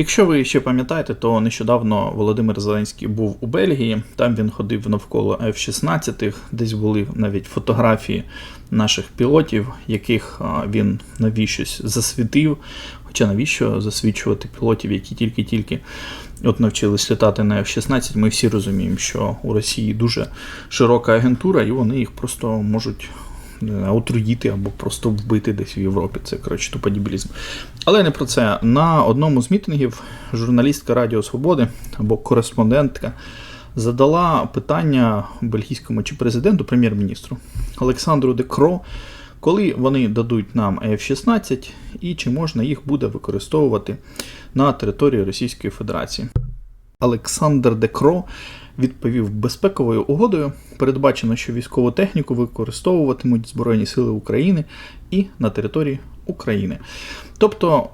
Якщо ви ще пам'ятаєте, то нещодавно Володимир Зеленський був у Бельгії. Там він ходив навколо F-16, десь були навіть фотографії наших пілотів, яких він навіщось засвітив. Хоча навіщо засвідчувати пілотів, які тільки-тільки от навчились літати на F-16, ми всі розуміємо, що у Росії дуже широка агентура, і вони їх просто можуть отруїти або просто вбити десь в Європі. Це коротше туподібілізм. Але не про це. На одному з мітингів журналістка Радіо Свободи або кореспондентка задала питання бельгійському чи президенту, прем'єр-міністру Олександру Декро, коли вони дадуть нам F-16 і чи можна їх буде використовувати на території Російської Федерації. Олександр Декро відповів безпековою угодою. Передбачено, що військову техніку використовуватимуть Збройні Сили України і на території України. Тобто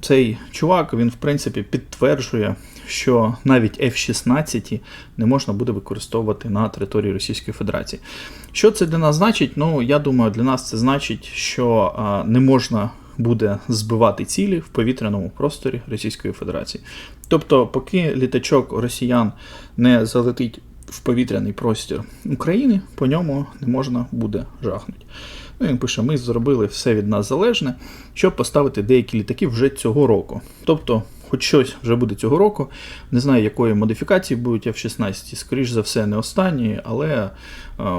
цей чувак він в принципі підтверджує, що навіть F-16 не можна буде використовувати на території Російської Федерації. Що це для нас значить? Ну, я думаю, для нас це значить, що не можна буде збивати цілі в повітряному просторі Російської Федерації. Тобто, поки літачок росіян не залетить в повітряний простір України, по ньому не можна буде жахнути. Ну, він пише: ми зробили все від нас залежне, щоб поставити деякі літаки вже цього року. Тобто, хоч щось вже буде цього року. Не знаю, якої модифікації будуть F-16, скоріш за все, не останні, але е,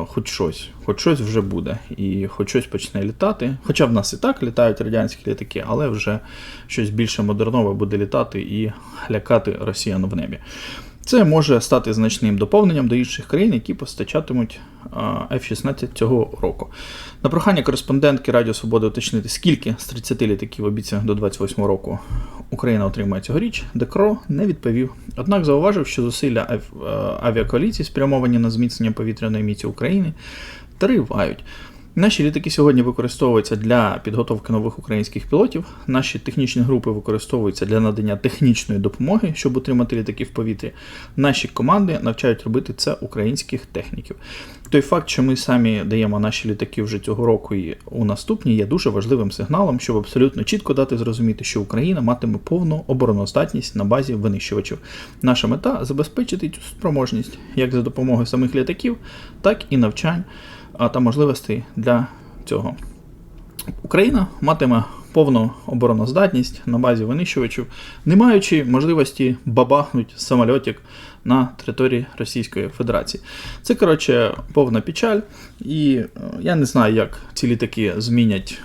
хоч щось, хоч щось вже буде. І хоч щось почне літати. Хоча в нас і так літають радянські літаки, але вже щось більше модернове буде літати і лякати росіян в небі. Це може стати значним доповненням до інших країн, які постачатимуть F-16 цього року. На прохання кореспондентки Радіо Свободи уточнити, скільки з 30 літаків обіцяних до 28 року Україна отримає цьогоріч, Декро не відповів. Однак зауважив, що зусилля авіакоаліції, спрямовані на зміцнення повітряної міці України, тривають. Наші літаки сьогодні використовуються для підготовки нових українських пілотів. Наші технічні групи використовуються для надання технічної допомоги, щоб утримати літаки в повітрі. Наші команди навчають робити це українських техніків. Той факт, що ми самі даємо наші літаки вже цього року і у наступні, є дуже важливим сигналом, щоб абсолютно чітко дати зрозуміти, що Україна матиме повну обороноздатність на базі винищувачів. Наша мета забезпечити цю спроможність як за допомогою самих літаків, так і навчань та можливостей для цього. Україна матиме повну обороноздатність на базі винищувачів, не маючи можливості бабахнути самольотик на території Російської Федерації. Це, коротше, повна печаль, і я не знаю, як ці літаки змінять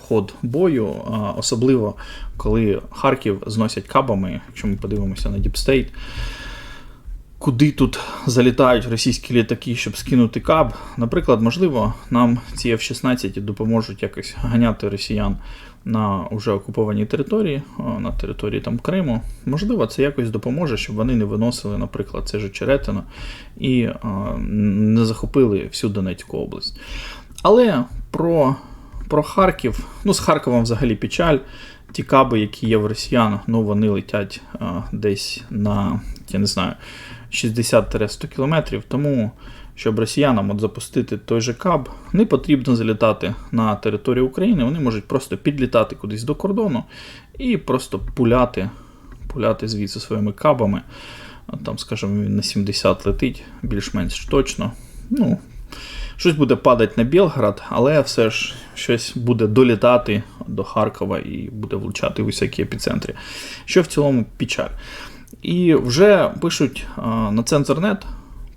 ход бою, особливо коли Харків зносять кабами, якщо ми подивимося на Діпстейт куди тут залітають російські літаки, щоб скинути каб. Наприклад, можливо, нам ці F-16 допоможуть якось ганяти росіян на вже окупованій території, на території там Криму. Можливо, це якось допоможе, щоб вони не виносили, наприклад, це ж Черетино і а, не захопили всю Донецьку область. Але про про Харків, ну, з Харковом взагалі печаль. Ті каби, які є в росіян, ну вони летять а, десь на, я не знаю, 60-100 кілометрів. Тому, щоб росіянам от запустити той же каб, не потрібно залітати на територію України. Вони можуть просто підлітати кудись до кордону і просто пуляти, пуляти звідси своїми кабами. Там, скажімо, він на 70 летить, більш-менш точно. Ну, Щось буде падати на Білград, але все ж щось буде долітати до Харкова і буде влучати в усякі епіцентри. Що в цілому печаль. І вже пишуть на Цензорнет,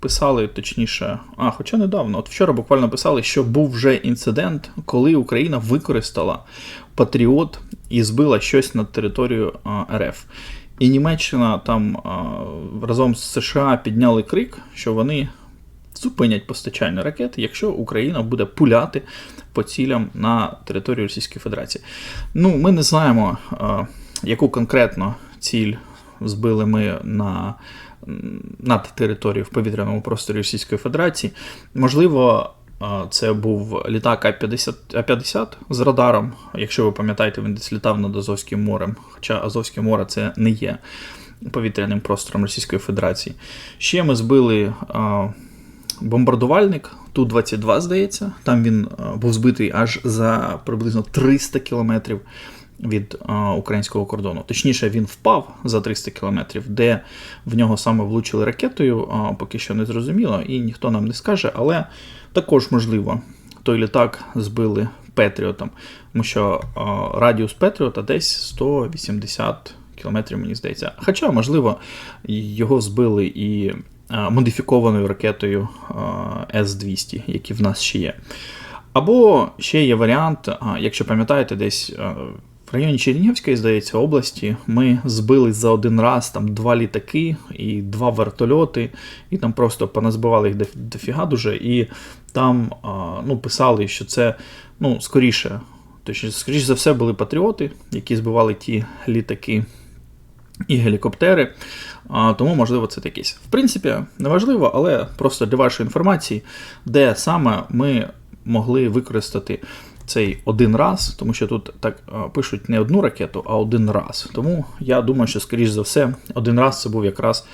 писали точніше, а хоча недавно, от вчора буквально писали, що був вже інцидент, коли Україна використала Патріот і збила щось на територію РФ. І Німеччина там разом з США підняли крик, що вони зупинять постачання ракет, якщо Україна буде пуляти по цілям на територію Російської Федерації. Ну, ми не знаємо, яку конкретно ціль збили ми на над територією в повітряному просторі Російської Федерації. Можливо, це був літак А-50 А-50 з радаром. Якщо ви пам'ятаєте, він десь літав над Азовським морем, хоча Азовське море це не є повітряним простором Російської Федерації. Ще ми збили бомбардувальник Ту-22, здається. Там він був збитий аж за приблизно 300 кілометрів від а, українського кордону. Точніше, він впав за 300 кілометрів, де в нього саме влучили ракетою, а, поки що не зрозуміло, і ніхто нам не скаже, але також можливо. Той літак збили Петріотом, тому що а, радіус Петріота десь 180 кілометрів, мені здається. Хоча, можливо, його збили і модифікованою ракетою С-200, які в нас ще є. Або ще є варіант, якщо пам'ятаєте, десь в районі Чернігівської, здається, області ми збили за один раз там два літаки і два вертольоти, і там просто поназбивали їх доф- дофіга дуже, і там ну, писали, що це ну, скоріше. Тобто, скоріше за все, були патріоти, які збивали ті літаки і гелікоптери. А, тому, можливо, це якийсь. В принципі, неважливо, але просто для вашої інформації, де саме ми могли використати цей один раз, тому що тут так пишуть не одну ракету, а один раз. Тому я думаю, що, скоріш за все, один раз це був якраз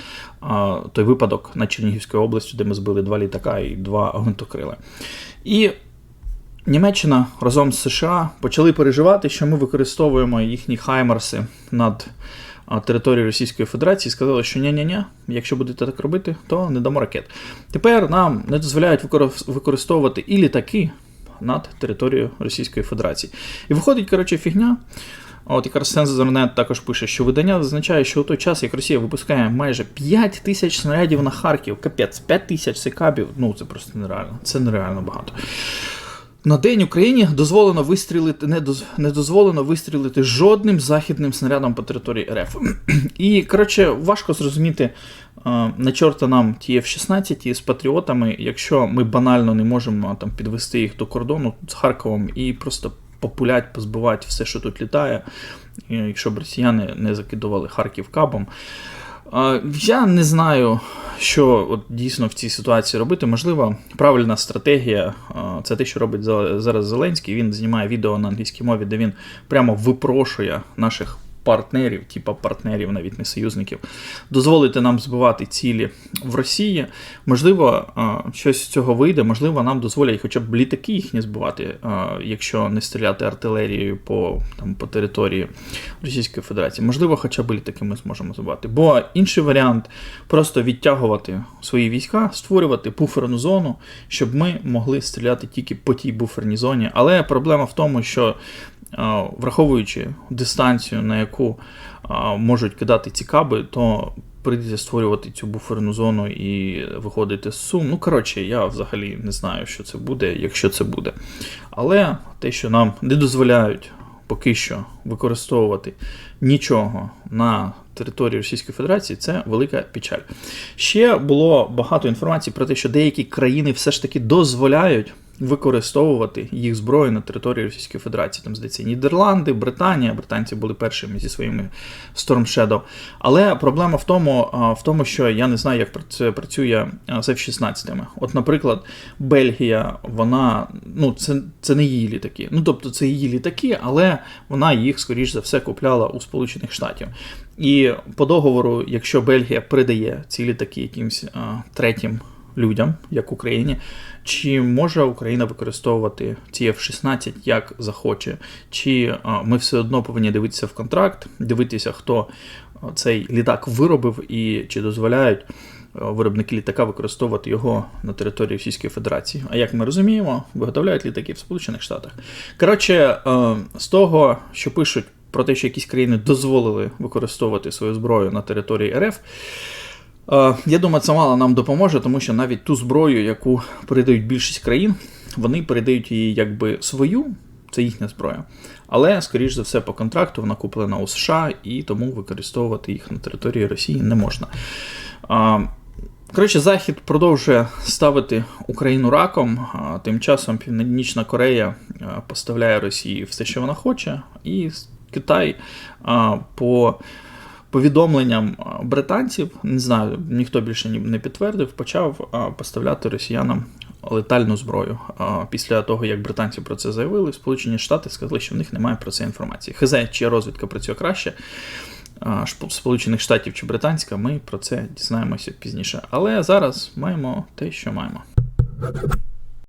той випадок на Чернігівській області, де ми збили два літака і два гвинтокрили. І Німеччина разом з США почали переживати, що ми використовуємо їхні хаймарси над територією Російської Федерації. Сказали, що ні-ні-ні, якщо будете так робити, то не дамо ракет. Тепер нам не дозволяють використовувати і літаки над територією Російської Федерації. І виходить, коротше, фігня. От якраз Сензорнет також пише, що видання зазначає, що у той час, як Росія випускає майже 5 тисяч снарядів на Харків, капець, 5 тисяч секабів, ну це просто нереально. Це нереально багато. На день Україні дозволено вистрілити не, доз, не дозволено вистрілити жодним західним снарядом по території РФ. І коротше, важко зрозуміти е, на чорта нам ті F-16 з патріотами, якщо ми банально не можемо там підвести їх до кордону з Харковом і просто популять, позбивати все, що тут літає, і якщо б росіяни не закидували Харків кабом. Я не знаю, що от дійсно в цій ситуації робити. Можливо, правильна стратегія це те, що робить зараз Зеленський. Він знімає відео на англійській мові, де він прямо випрошує наших партнерів, типа партнерів, навіть не союзників, дозволити нам збивати цілі в Росії. Можливо, е, щось з цього вийде, можливо, нам дозволять хоча б літаки їхні збивати, е, якщо не стріляти артилерією по, там, по території Російської Федерації. Можливо, хоча б літаки ми зможемо збивати. Бо інший варіант просто відтягувати свої війська, створювати буферну зону, щоб ми могли стріляти тільки по тій буферній зоні. Але проблема в тому, що враховуючи дистанцію, на яку можуть кидати ці каби, то прийдеться створювати цю буферну зону і виходити з сум. Ну, коротше, я взагалі не знаю, що це буде, якщо це буде. Але те, що нам не дозволяють поки що використовувати нічого на території Російської Федерації, це велика печаль. Ще було багато інформації про те, що деякі країни все ж таки дозволяють використовувати їх зброю на території Російської Федерації. Там, здається, Нідерланди, Британія. Британці були першими зі своїми Storm Shadow. Але проблема в тому, в тому, що я не знаю, як це працює з F-16. От, наприклад, Бельгія, вона, ну, це, це не її літаки. Ну, тобто, це її літаки, але вона їх, скоріш за все, купляла у Сполучених Штатів. І по договору, якщо Бельгія придає ці літаки якимсь а, третім людям, як Україні, чи може Україна використовувати ці F-16 як захоче, чи ми все одно повинні дивитися в контракт, дивитися, хто цей літак виробив і чи дозволяють виробники літака використовувати його на території Російської Федерації. А як ми розуміємо, виготовляють літаки в Сполучених Штатах. Коротше, е, з того, що пишуть про те, що якісь країни дозволили використовувати свою зброю на території РФ. Е, Я думаю, це мало нам допоможе, тому що навіть ту зброю, яку передають більшість країн, вони передають її якби свою, це їхня зброя. Але, скоріш за все, по контракту вона куплена у США і тому використовувати їх на території Росії не можна. А, Коротше, Захід продовжує ставити Україну раком. Тим часом Північна Корея поставляє Росії все, що вона хоче, і Китай по повідомленням британців, не знаю, ніхто більше не підтвердив, почав поставляти росіянам летальну зброю. Після того, як британці про це заявили, Сполучені Штати сказали, що в них немає про це інформації. ХЗ, чи розвідка працює краще. Сполучених Штатів чи британська, ми про це дізнаємося пізніше. Але зараз маємо те, що маємо.